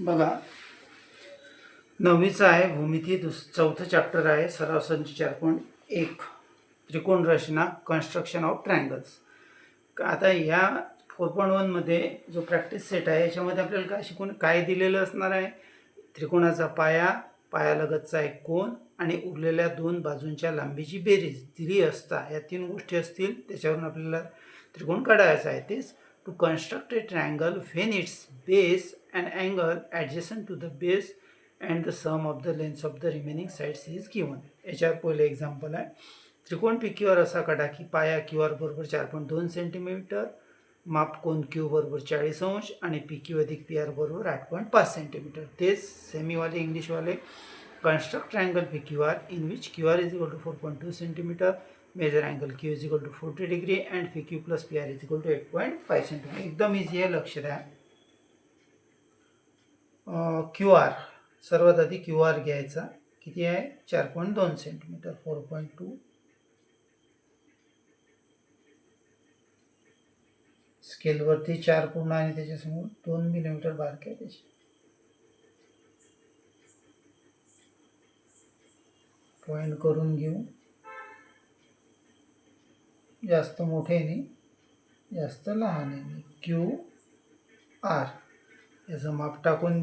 बघा. नववीचं आहे भूमिती दुस चौथं चॅप्टर आहे सराव संच चार पॉईंट एक. त्रिकोण रचना कन्स्ट्रक्शन ऑफ ट्रँगल्स आता ह्या फोर पॉईंट वनमध्ये जो प्रॅक्टिस सेट आहे याच्यामध्ये आपल्याला काय शिकून काय दिलेलं असणार आहे? त्रिकोणाचा पाया पायालगतचा एक कोण आणि उरलेल्या दोन बाजूंच्या लांबीची बेरीज. दिली असता या तीन गोष्टी असतील त्याच्यावरून आपल्याला त्रिकोण काढायचा आहे. तेच to construct a triangle when it's base and angle adjacent to the base and the sum of the lengths of the remaining sides is given याच्यावर पहिले एक्झाम्पल आहे. त्रिकोण पी क्यू आर असा काढा की पाया क्यू आर बरोबर चार पॉईंट दोन सेंटीमीटर मापकोन क्यू बरोबर चाळीस अंश आणि पी क्यू अधिक पी आर बरोबर आठ पॉईंट पाच सेंटीमीटर तेच सेमीवाले इंग्लिशवाले construct triangle P Q R in which Q R is equal to four point two centimetre measure angle Q is equal to forty degree and P Q plus P R is equal to eight point five centimetre एकदम easy आहे लक्ष द्या. Q R सर्वात आधी Q R घ्यायचा. किती आहे? चार पॉईंट दोन सेंटीमीटर फोर पॉईंट टू स्केलवरती चार पूर्ण आणि त्याच्यासमोर दोन मिलीमीटर आहे त्याची पॉईंट करून घेऊ. जास्त मोठे नाही जास्त लहान नाही। क्यू? आर याचं माप टाकून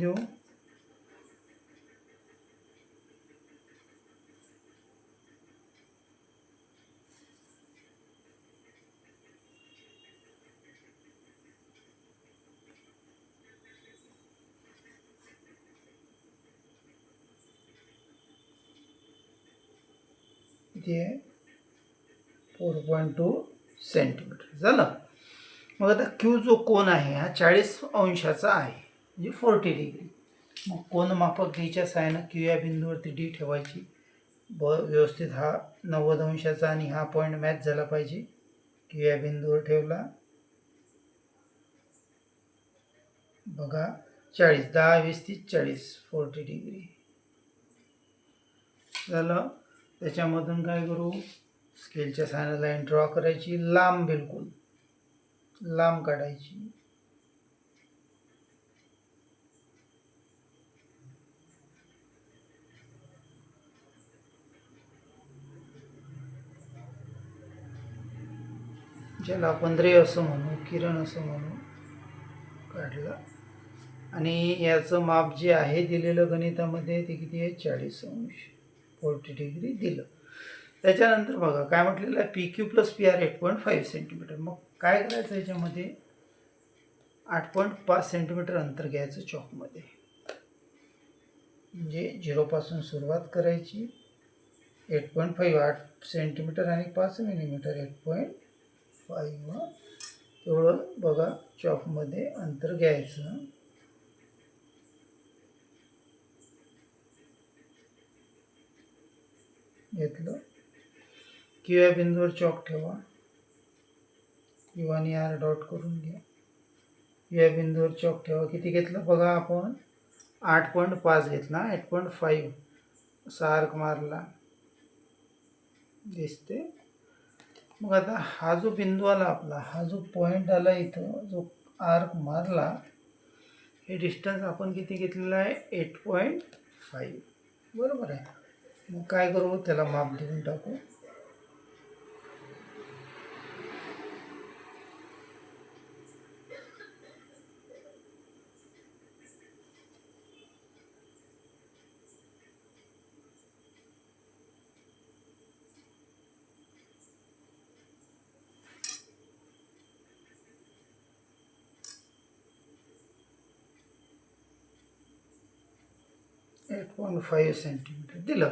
किती आहे फोर पॉईंट टू सेंटीमीटर. झालं? मग आता क्यू जो कोन आहे हा चाळीस अंशाचा आहे. म्हणजे फोर्टी डिग्री. मग कोन माफक घ्यायच्या सायनं क्यू या बिंदूवरती डी ठेवायची. ब व्यवस्थित हा नव्वद अंशाचा आणि हा पॉईंट मॅच झाला पाहिजे. क्यू या बिंदूवर ठेवला. बघा चाळीस दहा वीस तीस चाळीस फोर्टी डिग्री. झालं? त्याच्यामधून काय करू? स्केलच्या साहाय्याने लाईन ड्रॉ करायची लांब बिलकुल. लांब काढायची. ज्याला आपण रे असं म्हणू किरण असं म्हणू काढलं. आणि याचं माप जे आहे दिलेलं गणितामध्ये ते किती आहे? चाळीस अंश. फोर्टी डिग्री दिलं. त्याच्यानंतर बघा काय म्हटलेलं आहे? P Q plus P R eight point five centimetre मग काय करायचं याच्यामध्ये? आठ पॉईंट पाच सेंटीमीटर अंतर घ्यायचं चॉकमध्ये. म्हणजे झिरोपासून सुरुवात करायची. एट पॉईंट फाईव्ह आठ सेंटीमीटर आणि पाच मिलीमीटर एट पॉईंट फाईव्ह तेवढं बघा चॉकमध्ये अंतर घ्यायचं. घेतलं. क्यू या बिंदूवर चॉक ठेवा. यू आणि आर डॉट करून घ्या. यू या बिंदूवर चॉक ठेवा. किती घेतलं? बघा आपण. आठ पॉईंट पाच घेतला. एट पॉईंट फाईव्ह सार्क मारला. दिसते. मग आता हा जो बिंदू आला आपला हा जो पॉईंट आला इथं जो आर्क मारला हे डिस्टन्स आपण किती घेतलेलं आहे? एट पॉईंट फाईव्ह बरोबर आहे. मग काय करू? त्याला माप देऊन टाकू. एट पॉईंट फाईव्ह सेंटीमीटर दिलं.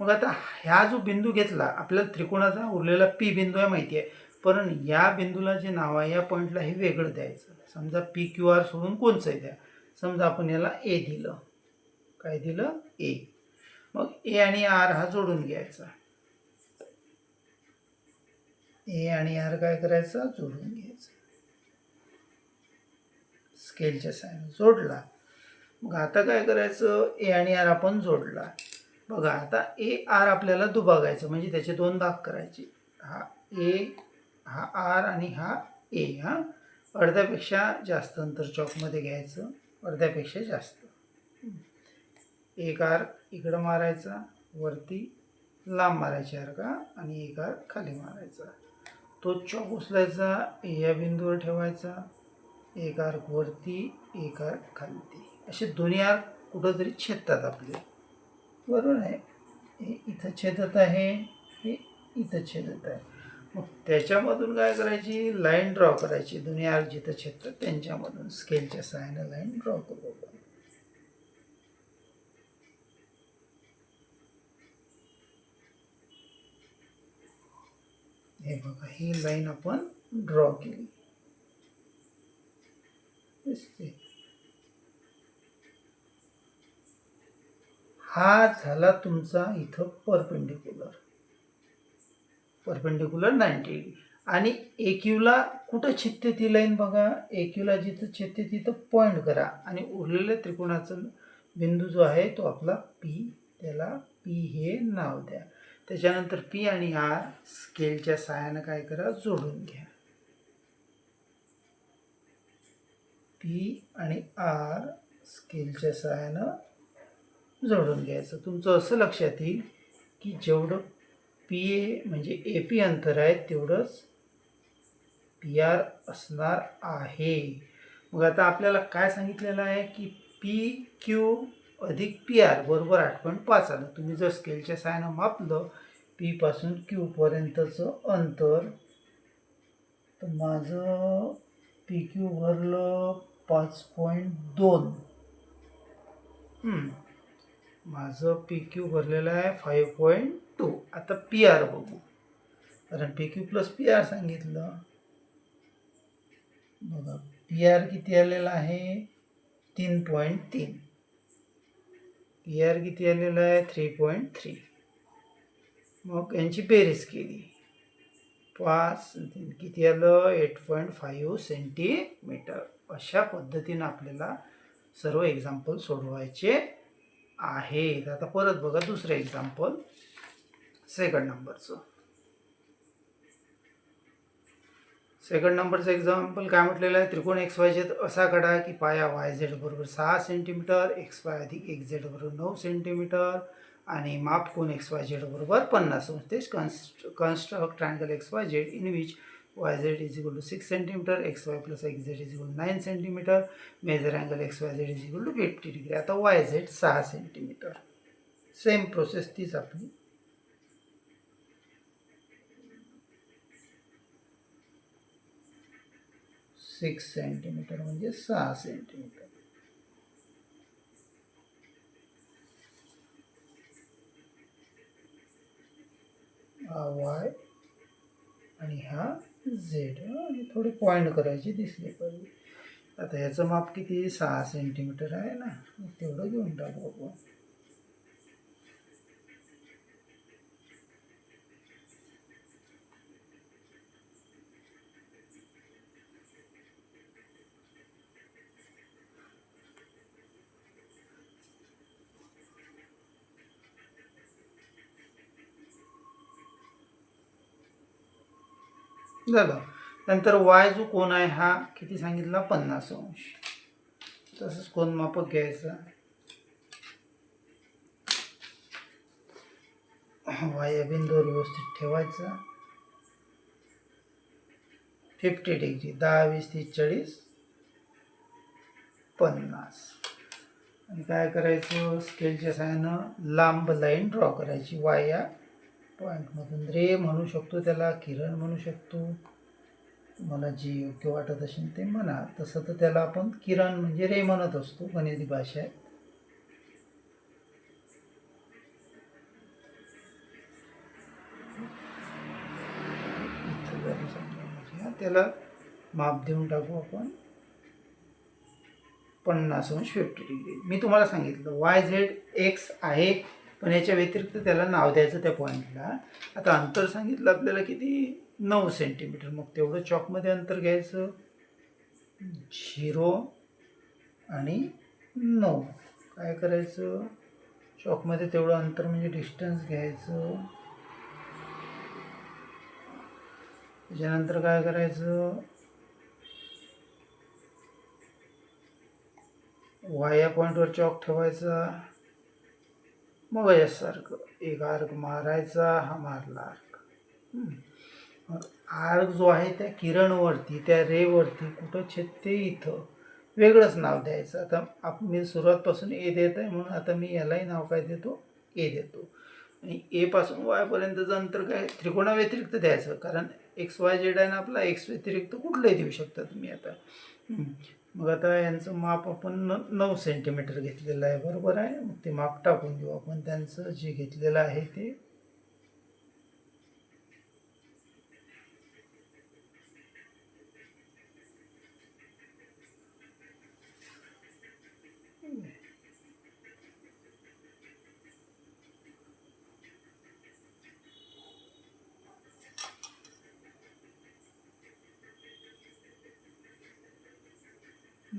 मग आता ह्या जो बिंदू घेतला आपल्याला त्रिकोणाचा उरलेला पी बिंदू आहे माहिती आहे. पण या बिंदूला जे नाव आहे या पॉईंटला हे वेगळं द्यायचं. समजा पी क्यू आर सोडून कोणचंही द्या. समजा आपण याला ए दिलं. काय दिलं? ए मग ए आणि आर हा जोडून घ्यायचा. ए आणि आर काय करायचं? जोडून घ्यायचं. स्केलच्या साईन जोडला. मग आता काय करायचं? ए आणि आर आपण जोडला. बघा आता ए आर आपल्याला दुभागायचं. म्हणजे त्याचे दोन भाग करायचे. हा ए हा आर आणि हा ए हा. अर्ध्यापेक्षा जास्त अंतर चॉकमध्ये घ्यायचं. अर्ध्यापेक्षा जास्त. एक आर इकडं मारायचा. वरती लांब मारायची आर का? आणि एक आर खाली मारायचा. तो चॉक उचलायचा. या बिंदूवर ठेवायचा. एक आर वरती एक आर खालती. असे दोन्ही आर कुठंतरी छेदतात आपले. बरोबर आहे. हे इथं छेदत आहे हे इथं छेदत आहे. मग त्याच्यामधून काय करायची? लाईन ड्रॉ करायची. दोन्ही आर जिथं छेदतात त्यांच्यामधून. स्केलच्या सहाय्यानं लाईन ड्रॉ करू आपण. हे बघा ही लाईन आपण ड्रॉ केली. दिसते हा झाला तुमचा इथं परपेंडिक्युलर परपेंडिक्युलर नाईन्टी. डिग्री आणि एक्यूला कुठं छेदते ती लाईन बघा. एक्यूला जिथं छेदते तिथं पॉईंट करा. आणि उरलेल्या त्रिकोणाचा बिंदू जो आहे तो आपला पी त्याला पी हे नाव द्या. त्याच्यानंतर पी आणि आर स्केलच्या सहाय्यानं काय करा? जोडून घ्या. पी आणि आर स्केलच्या सहाय्यानं जोडून घ्यायचं. तुमचं असं लक्षात येईल की जेवढं पी ए म्हणजे ए पी अंतर आहे तेवढंच पी आर असणार आहे. मग आता आपल्याला काय सांगितलेलं आहे की पी क्यू अधिक पी आर बरोबर आठ पॉईंट पाच आलं. तुम्ही जर स्केलच्या सायनं मापलं पीपासून क्यूपर्यंतचं अंतर तर माझं पी क्यू भरलं पाच पॉईंट दोन. माझं पी क्यू भरलेलं आहे फाईव्ह पॉईंट टू आता पी आर बघू. कारण P Q plus P R सांगितलं. बघा पी आर किती आलेला आहे? तीन पॉईंट तीन. पी आर किती आलेलं आहे? थ्री पॉईंट थ्री मग यांची बेरीज केली. पाच किती आलं? एट पॉईंट फाईव्ह सेंटीमीटर अशा पद्धतीनं आपल्याला सर्व एक्झाम्पल सोडवायचे आहेत आता परत बघा दुसरं एक्झाम्पल सेकंड नंबरचं सेकंड नंबरचं एक्झाम्पल काय म्हटलेलं आहे? त्रिकोण एक्स वाय झेड असा काढा की पाया वाय झेड बरोबर सहा सेंटीमीटर एक्स वाय अधिक एक्स झेड बरोबर नऊ सेंटीमीटर आणि माप कोण एक्स वाय झेड बरोबर पन्नास. अंश तेच construct construct triangle X Y Z in which Y Z is equal to six centimetre X Y plus X Z is equal to centimetre measure angle X Y Z is equal to fifty degree आता Y Z सहा centimetre same process तीच आपली six centimetre म्हणजे सहा centimetre Y हा Z आणि थोडे point करायचे दिसले पाहिजे आता ह्याचं माप किती? सहा सेंटीमीटर आहे ना. मग तेवढं घेऊन टाकू आपण. झालं. नंतर वाय जो कोण आहे हा किती सांगितला? पन्नास अंश. तसंच कोण मापक घ्यायचा? वाय बिंदूवर व्यवस्थित ठेवायचा. फिफ्टी डिग्री दहा वीस तीस चाळीस पन्नास. आणि काय करायचं? स्केलच्या सहाय्यानं लांब लाईन ड्रॉ करायची. वाय रे म्हणू शकतो त्याला किरण म्हणू शकतो. मला जे योग्य वाटत असेल ते म्हणा. तसं तर त्याला आपण किरण म्हणजे रे म्हणत असतो गणिती भाषा आहे त्याला माप देऊन टाकू आपण. पन्नास अंश फिफ्टी डिग्री मी तुम्हाला सांगितलं वाय झेड एक्स आहे. पण याच्या व्यतिरिक्त त्याला नाव द्यायचं त्या पॉईंटला आता अंतर सांगितलं आपल्याला किती? नऊ सेंटीमीटर मग तेवढं चॉकमध्ये अंतर घ्यायचं. झिरो आणि नऊ. काय करायचं? चॉकमध्ये तेवढं अंतर म्हणजे डिस्टन्स घ्यायचं. त्याच्यानंतर काय करायचं? वाया पॉईंटवर चॉक ठेवायचा. मग यासारखं एक आर्क मारायचा हा मारला आर्क हम्म. आर्क जो आहे त्या किरणवरती त्या रेवरती कुठं छेदते इथं वेगळंच नाव द्यायचं. आता आप मी सुरुवातपासून ए देत आहे म्हणून आता मी यालाही नाव काय देतो? ए देतो. आणि एपासून वायपर्यंतचं अंतर काय त्रिकोणाव्यतिरिक्त द्यायचं. कारण एक्स वाय जेड आहे ना आपला एक्स व्यतिरिक्त कुठलंही देऊ शकता तुम्ही आता. मग आता यांचं माप आपण न नऊ सेंटीमीटर घेतलेलं आहे. बरोबर आहे? मग ते माप टाकून देऊ आपण. त्यांचं जे घेतलेलं आहे ते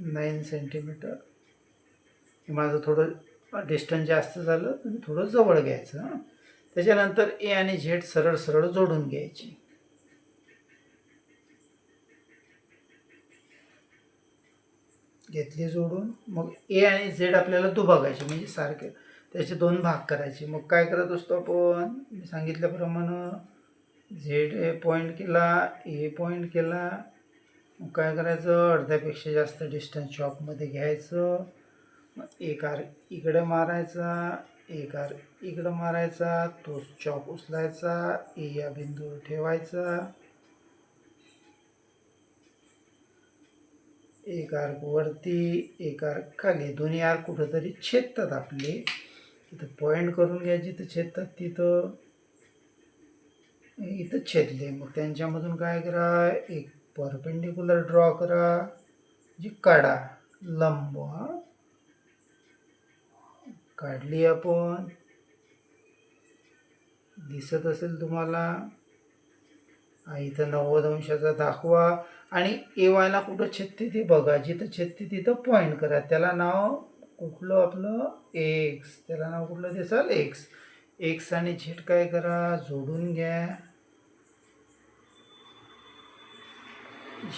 नाईन सेंटीमीटर. हे माझं थोडं डिस्टन्स जास्त झालं तुम्ही थोडं जवळ घ्यायचं हां. त्याच्यानंतर ए आणि झेड सरळ सरळ जोडून घ्यायची. घेतली जोडून मग ए आणि झेड आपल्याला दुभागायचे म्हणजे सारखे. त्याचे दोन भाग करायचे. मग काय करत असतो आपण? मी सांगितल्याप्रमाणे झेड ए पॉईंट केला ए पॉईंट केला काय करायचं? अर्ध्यापेक्षा जास्त डिस्टन्स चॉपमध्ये घ्यायचं. एक आर इकडं मारायचा एक आर इकडं मारायचा तो चॉप उचलायचा ए या बिंदूवर ठेवायचा. एक आर्क वरती एक आर्क खाली. दोन्ही आर्क कुठंतरी छेदतात आपले. तिथं पॉईंट करून घ्यायची तर छेदतात तिथं. इथं छेदले. मग त्यांच्यामधून काय करा? एक परपेंडिक्युलर ड्रॉ करा. जी काढा. लंब. हा काढली आपण. दिसत असेल तुम्हाला. इथं नव्वद अंशाचा दाखवा. आणि ए वायला कुठं छेदते ते बघा. जिथं छेदते तिथं पॉईंट करा. त्याला नाव कुठलं आपलं? एक्स त्याला नाव कुठलं दिसाल? एक्स एक्स आणि झेड काय करा? जोडून घ्या.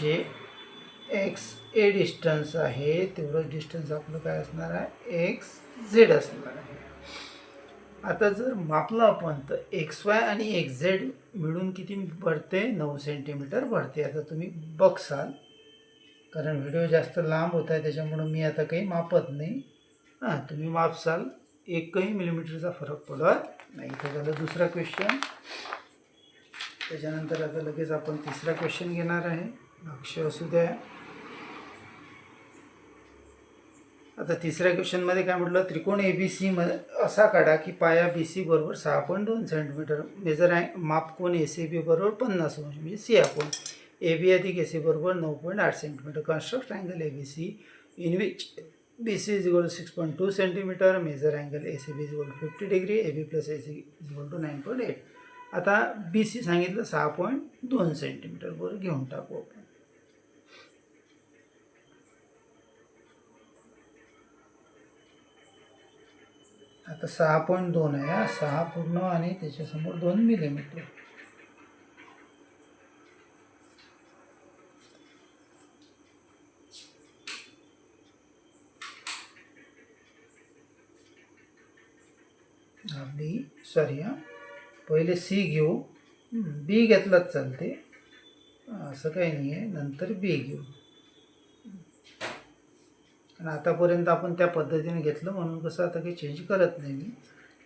जे एक्स ए डिस्टन्स आहे तेवढं डिस्टन्स आपलं काय असणार आहे? एक्स झेड असणार आहे. आता जर मापलं आपण तर एक्स वाय आणि एक्स झेड मिळून किती भरते नऊ सेंटीमीटर भरते आता तुम्ही बघसाल. कारण व्हिडिओ जास्त लांब होत आहे त्याच्यामुळं मी आता काही मापत नाही. हां तुम्ही मापसाल. एकही मिलीमीटरचा फरक पडत नाही. इथं झालं दुसरा क्वेश्चन त्याच्यानंतर आता लगेच आपण तिसरा क्वेश्चन घेणार आहे. लक्ष असू द्या. आता तिसऱ्या क्वेश्चनमध्ये काय म्हटलं? त्रिकोण ए बी सी मध्ये असा काढा की पाया बी सी बरोबर सहा पॉईंट दोन सेंटीमीटर मेजर आहे मापकोन ए सी बी बरोबर पन्नास अंश म्हणजे सी आपण. ए बी अधिक ए सी बरोबर नऊ पॉईंट आठ centimetre construct angle A B C in which B C is equal six point two centimetre measure angle A C B is equal fifty degree A B plus A C is equal to nine point eight आता B C सांगितलं सहा point दोन centimetre बरोबर घेऊन टाकू आपण. आता सहा पॉईंट दोन आहे हा. सहा पूर्ण आणि त्याच्यासमोर दोन मिलीमीटर आपली सॉरी हां. पहिले सी घेऊ. बी घेतलाच चालते. असं काही नाही आहे नंतर बी घेऊ. आणि आतापर्यंत आपण त्या पद्धतीने घेतलं म्हणून कसं आता काही चेंज करत नाही मी.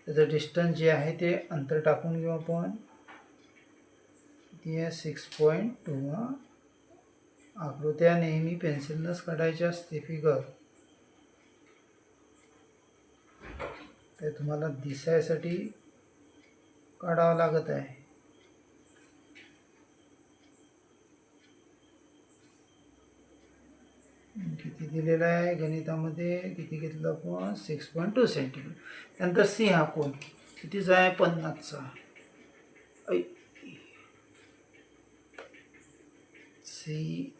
त्याचं डिस्टन्स जे आहे ते अंतर टाकून घेऊ आपण. ती आहे सिक्स पॉईंट टू आकृत्या नेहमी पेन्सिलनंच काढायच्या असते फिगर ते तुम्हाला दिसायसाठी काढावं लागत आहे. दिलेलं आहे. गणितामध्ये किती घेतलं आपण? सिक्स पॉईंट टू सेंटीमीटर त्यानंतर सी हा कोण कितीचा आहे? पन्नासचा सी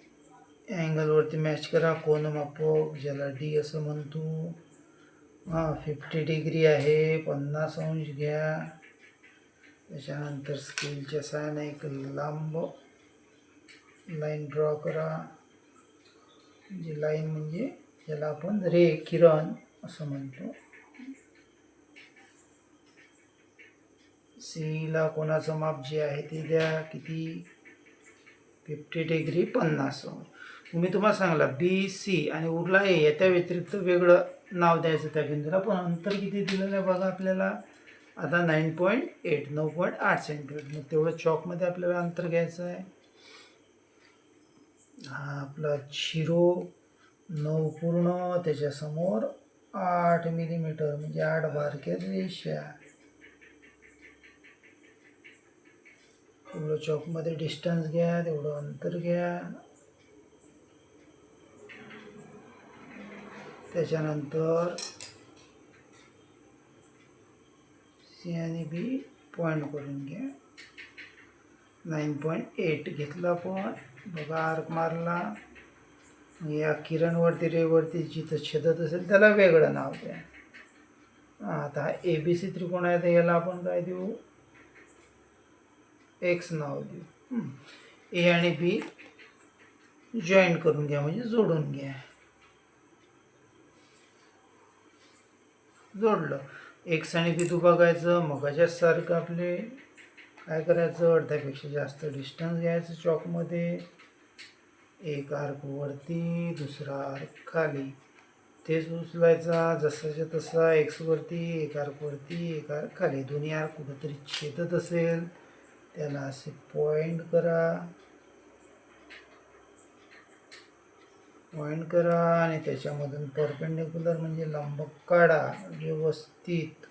अँगलवरती मॅच करा. कोण मापक? ज्याला डी असं म्हणतो. हां फिफ्टी डिग्री आहे. पन्नास अंश घ्या. त्याच्यानंतर स्केलच्या साहाय्याने एक लांब लाईन ड्रॉ करा. जी लाईन म्हणजे ज्याला आपण रे किरण असं म्हणतो. सीला कोणाचं माप जे आहे ते द्या किती? फिफ्टी डिग्री पन्नास. मी तुम्हाला सांगला बी सी आणि उरला ए याच्या व्यतिरिक्त वेगळं नाव द्यायचं त्या बिंदूला. पण अंतर किती दिलेलं आहे बघा आपल्याला? आता नाईन पॉईंट एट नऊ पॉईंट आठ सेंटीमीटर मग तेवढं चॉकमध्ये आपल्याला अंतर घ्यायचं आहे. आपला झिरो नऊ पूर्ण त्याच्यासमोर आठ मिलीमीटर म्हणजे आठ बारक्या रेषा. एवढं चॉकमध्ये डिस्टन्स घ्या तेवढं अंतर घ्या. त्याच्यानंतर सी आणि बी पॉईंट करून घ्या. नाईन पॉईंट एट घेतला पण बघा आर्क मारला. या किरणवरती रेवरती जिथं छेदत असेल त्याला वेगळं नाव द्या. आता ए बी सी त्रिकोण आहे तर याला आपण काय देऊ? एक्स नाव देऊ. ए आणि बी जॉईन करून घ्या म्हणजे जोडून घ्या. जोडलं. एक्स आणि बी तू बघायचं मगाच्याच सारखं आपले काय करायचं? अर्ध्यापेक्षा जास्त डिस्टन्स घ्यायचं चॉकमध्ये. एक आर्क वरती दुसरा आर्क खाली. तेच उचलायचा जसाच्या तसा एक्सवरती एक आर्कवरती एक आर्क खाली. दोन्ही आर्क कुठंतरी छेदत असेल त्याला असे पॉइंट करा. पॉइंट करा आणि त्याच्यामधून परपेंडिक्युलर म्हणजे लंब काढा. व्यवस्थित.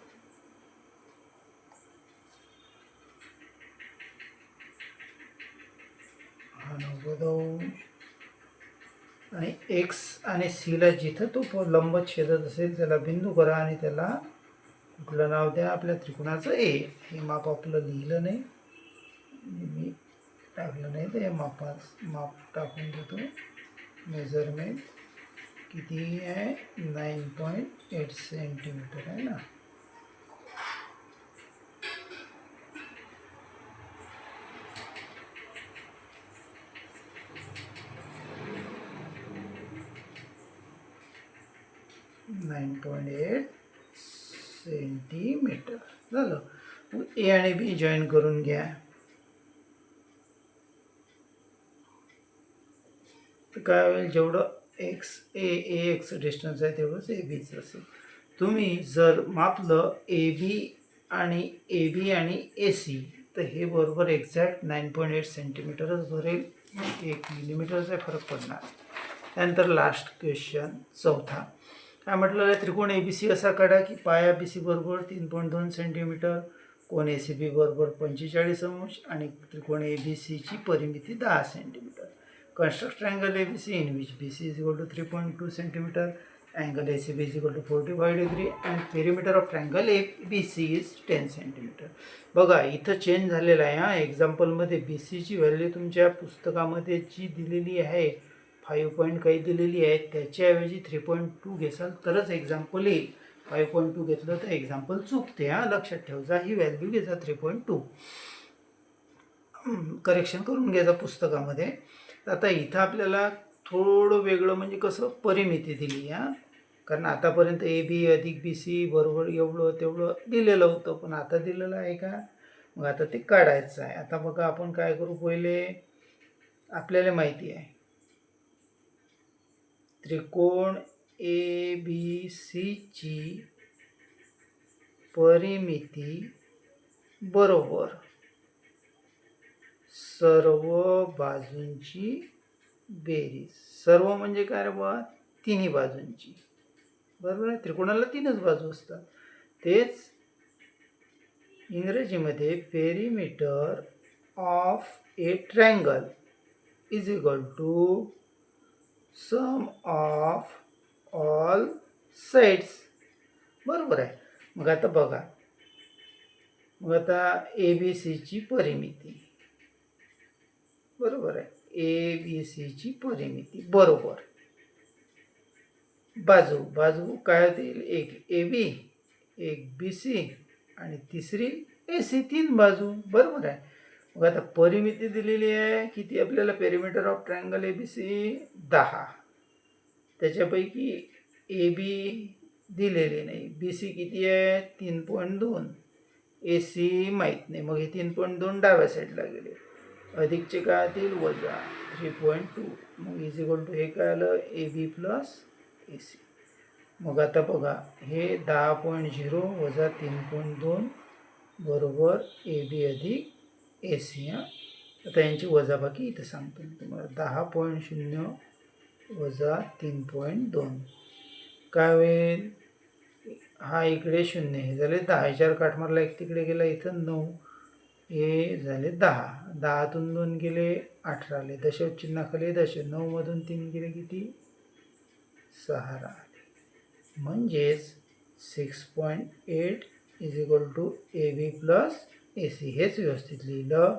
नव्वद आणि एक्स आणि सीला जिथं तो लंब छेदत असेल त्याला बिंदू करा आणि त्याला कुठलं नाव द्या आपल्या त्रिकोणाचं ए हे माप आपलं लिहिलं नाही. मी टाकलं नाही तर हे मापात माप टाकून देतो. मेजरमेंट किती आहे? नाईन पॉईंट एट सेंटीमीटर आहे ना. Nine point eight centimetre. झालं. ए आणि बी जॉईन करून घ्या. तर काय होईल? जेवढं X A A X distance आहे तेवढंच ए बीचं असेल. तुम्ही जर मापलं ए बी आणि ए बी आणि ए सी तर हे बरोबर एक्झॅक्ट नाईन पॉईंट एट सेंटीमीटरच भरेल. एक मिलीमीटरचा फरक पडणार. त्यानंतर लास्ट क्वेश्चन चौथा. काय म्हटलं आहे त्रिकोण ए बी सी असा काढा की पाया बी सी बरोबर तीन पॉईंट दोन सेंटीमीटर कोण ए सी बी बरोबर पंचेचाळीस अंश आणि त्रिकोण ए बी सीची परिमिती दहा centimetre. Construct angle A B C in which B C is equal to three point two centimetre angle A C B is equal to forty five degree and perimeter of triangle A B C is ten centimetre बघा इथं change झालेला आहे हा. एक्झाम्पलमध्ये बी सीची value तुमच्या पुस्तकामध्ये जी दिलेली आहे फाईव्ह पॉईंट काही दिलेली आहे त्याच्याऐवजी थ्री पॉईंट टू घेसाल तरच एक्झाम्पल येईल. फाईव्ह पॉईंट टू घेतलं तर एक्झाम्पल चुकते हां. लक्षात ठेवजा ही व्हॅल्यू घेजा थ्री पॉईंट टू. करेक्शन करून घ्यायचा पुस्तकामध्ये. आता इथं आपल्याला थोडं वेगळं म्हणजे कसं परिमिती दिली हां. कारण आतापर्यंत ए बी अधिक बी सी बरोबर एवढं तेवढं दिलेलं होतं पण आता दिलेलं आहे का? मग आता ते काढायचं आहे. आता बघा आपण काय करू पहिले आपल्याला माहिती आहे. त्रिकोण ए बी सीची परिमिती बरोबर. सर्व बाजूंची बेरीज. सर्व म्हणजे काय रे बा तिन्ही बाजूंची. बरोबर आहे? त्रिकोणाला तीनच बाजू असतात. तेच इंग्रजीमध्ये perimeter of a triangle is equal to sum of all sides. बरोबर आहे. मग आता बघा. मग आता ए बी सीची परिमिती. बरोबर आहे. ए बी सीची परिमिती. बरोबर. बाजू बाजू काय होतील? एक ए बी एक बी सी आणि तिसरी ए सी तीन बाजू. बरोबर आहे. मग आता परिमिती दिलेली आहे किती आपल्याला perimeter of triangle A B C दहा. त्याच्यापैकी ए बी दिलेली नाही. बी सी किती आहे? तीन पॉईंट दोन. ए सी माहीत नाही. मग हे तीन पॉईंट दोन डाव्या साईडला गेले. अधिकचे काय येतील? वजा. थ्री पॉईंट टू मग इज इक्वल टू हे काय आलं? ए बी प्लस ए सी मग आता बघा हे दहा पॉईंट झिरो वजा तीन पॉईंट दोन बरोबर ए बी अधिक ए सी आता यांची वजाबाकी इथं सांगतो मी तुम्हाला. दहा पॉईंट शून्य वजा तीन पॉईंट दोन. काय होईल? हा इकडे शून्य हे झाले दहा. चार काठ मारला एक तिकडे गेला इथं नऊ. हे झाले दहा. दहातून दोन गेले अठरा. आले दश चिन्हाखाली दश नऊमधून तीन गेले किती? सहा राहिले. म्हणजेच six point eight is equal to A B plus A C हेच व्यवस्थित लिहिलं.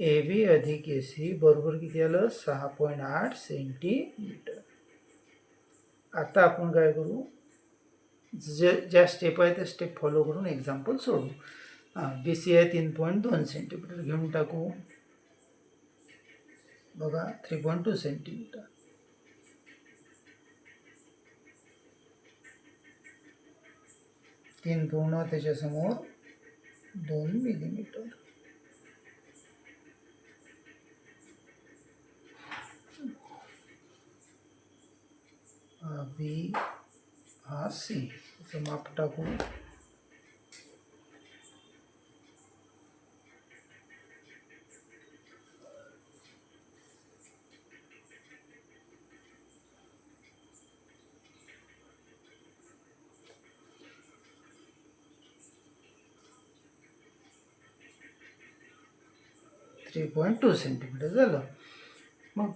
ए बी अधिक ए सी बरोबर किती आलं? सहा पॉईंट आठ सेंटीमीटर. आता आपण काय करू? ज्या ज्या स्टेप आहे त्या स्टेप फॉलो करून एक्झाम्पल सोडू. हां बी सी आहे तीन पॉईंट दोन सेंटीमीटर. घेऊन टाकू. बघा थ्री पॉईंट टू सेंटीमीटर. तीन पूर्ण त्याच्यासमोर दोन मिलीमीटर बी हा सी असं माप पॉईंट टू सेंटीमीटर झालं. मग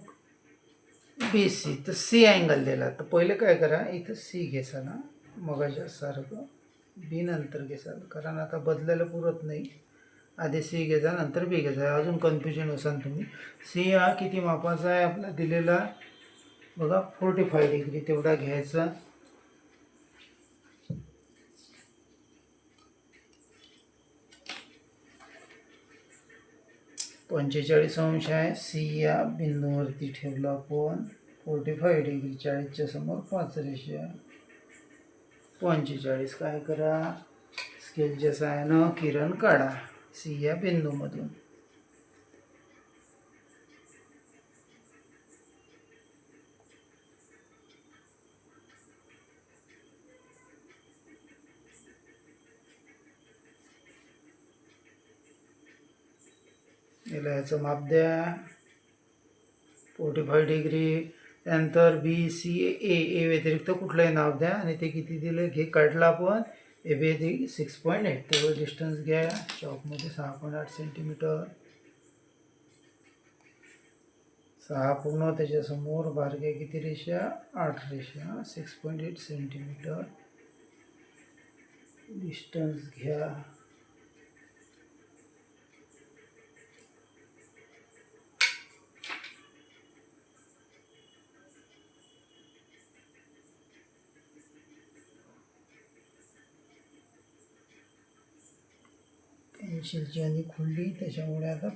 बी सी तर सी अँगल दिला. तर पहिले काय करा इथं सी घेसा ना मगाच्या सारखं बी नंतर घेसाल कारण आता बदलायला पुरत नाही. आधी सी घेजा नंतर बी घेजा अजून कन्फ्युजन असाल तुम्ही. सी हा किती मापाचा आहे आपला दिलेला? बघा फोर्टी फाय डिग्री तेवढा घ्यायचा. पंचेचाळीस अंश आहे. सी या बिंदूवरती ठेवला आपण. फोर्टी फाय डिग्री चाळीसच्या समोर पाच रेषा पंचेचाळीस काय करा? स्केलच्या सहाय्यानं किरण काढा. सी या बिंदूमधून. याला ह्याचं माप द्या. फोर्टी फाय डिग्री त्यानंतर बी सी ए ए व्यतिरिक्त कुठलंही नाव द्या आणि ते किती दिलं घे काढलं आपण. ए बी अधिक सिक्स पॉईंट एट तेवढं डिस्टन्स घ्या. चॉकमध्ये सहा पॉईंट आठ सेंटीमीटर सहा पूर्ण त्याच्यासमोर बारक्या किती रेषा? आठ रेषा. Six point eight centimetre distance घ्या. पेन्सिलची आणि खुलली त्याच्यामुळे आता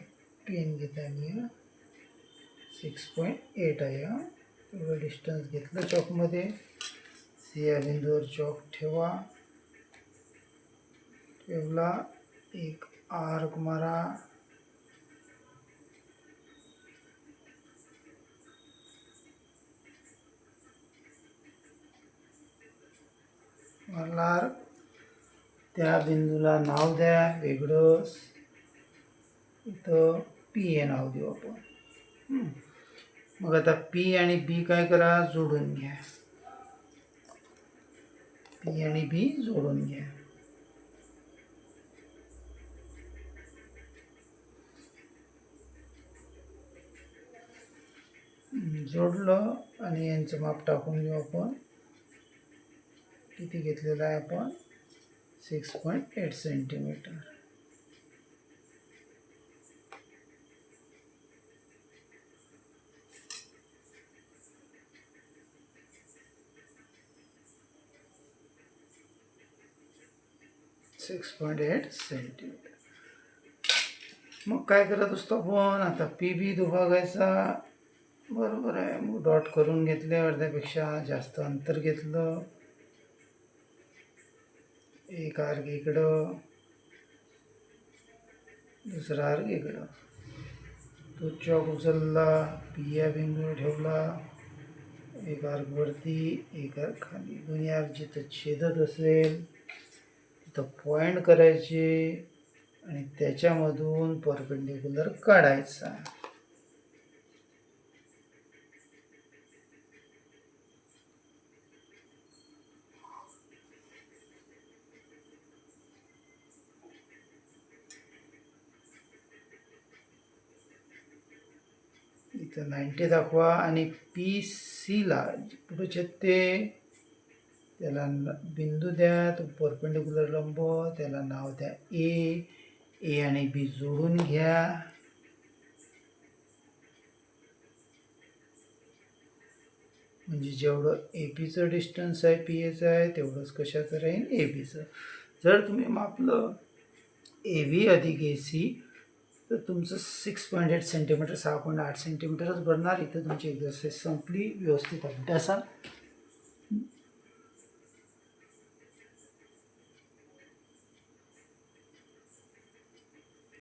पेन घेता आणि सिक्स पॉईंट एट आहे हा. तेवढं डिस्टन्स घेतलं चॉकमध्ये. सी या बिंदूवर चॉक ठेवा. ठेवला. एक आर्क मारा. मारला आर्क त्या बिंदूला नाव द्या वेगळं. इथं पी हे नाव देऊ आपण. मग आता पी आणि बी काय करा? जोडून घ्या. पी आणि बी जोडून घ्या. जोडलं आणि यांचं माप टाकून घेऊ आपण. किती घेतलेलं आहे आपण? Six point eight centimetre. Six point eight centimetre. मग काय करत असतो आपण आता पी बी दुभागायचा बरोबर आहे. मग डॉट करून घेतले अर्ध्यापेक्षा जास्त अंतर घेतलं. एक आर्ग इकडं दुसरा आर्ग इकडं तो चॉक उचलला पी या बिंदू ठेवला एक आर्ग वरती एक आर्ग खाली. दोन्ही आर्ग जिथं छेदत असेल तिथं पॉईंट करायचे आणि त्याच्यामधून परपेंडिक्युलर काढायचा. इथं नाईन्टी दाखवा आणि पी सीला कुठं छेदते त्याला बिंदू द्या तो परपेंडिक्युलर लंब त्याला नाव द्या ए ए आणि बी जोडून घ्या. म्हणजे जेवढं ए पीचं डिस्टन्स आहे पी एचं आहे तेवढंच कशाचं राहील ए बीचं जर तुम्ही मापलं ए व्ही अधिक ए सी तर तुमचं सिक्स पॉईंट एट सेंटीमीटर सहा पॉईंट आठ सेंटीमीटरच भरणार. इथं तुमची एक्झरसाईज संपली व्यवस्थित अभ्यासा